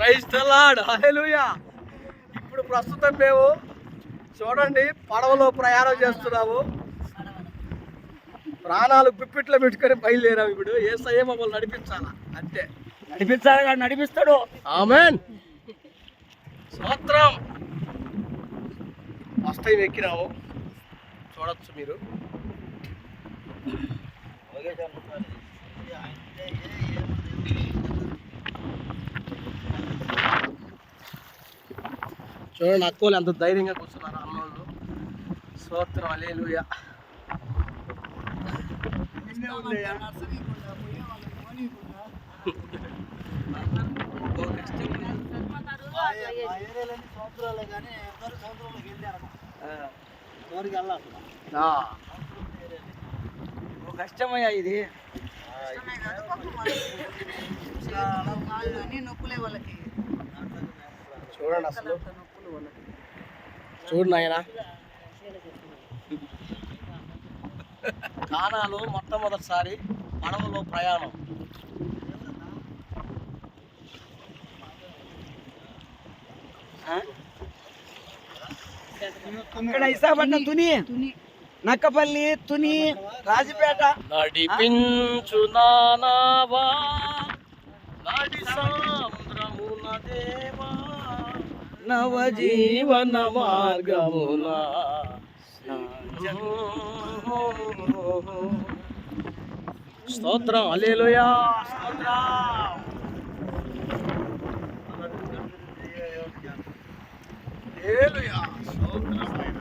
Praise ఇప్పుడు ప్రస్తుతం మేము చూడండి పడవలో ప్రయాణం చేస్తున్నాము. ప్రాణాలు పిప్పిట్లో పెట్టుకొని బయలుదేరాము ఇప్పుడు. ఏ సయ్య మమ్మల్ని నడిపించాలా? అంతే. నడిపించాలి కానీ నడిపిస్తాడు. ఆమెన్. స్తోత్రం. ఫస్ట్ టైం ఎక్కినాము. చూడొచ్చు మీరు. చూడండి అక్కోలు అంత ధైర్యంగా కూర్చున్నారు అన్నోళ్ళు సోత్రం అలేలుయ కష్టమయ్యా ఇది. నొప్పులే వాళ్ళకి చూడండి అసలు. చూడు నాయన. కానాలు మొట్టమొదటిసారి పడవలో ప్రయాణం. ఇక్కడ విశాఖపట్నం తుని. నక్కపల్లి తుని రాజపేట. నడిపించు నానావా. నడి సాంద్రమున దేవా. నవ జీవన మార్గమున. స్తోత్రం అలేలుయా స్తోత్రం. స్తోత్రం.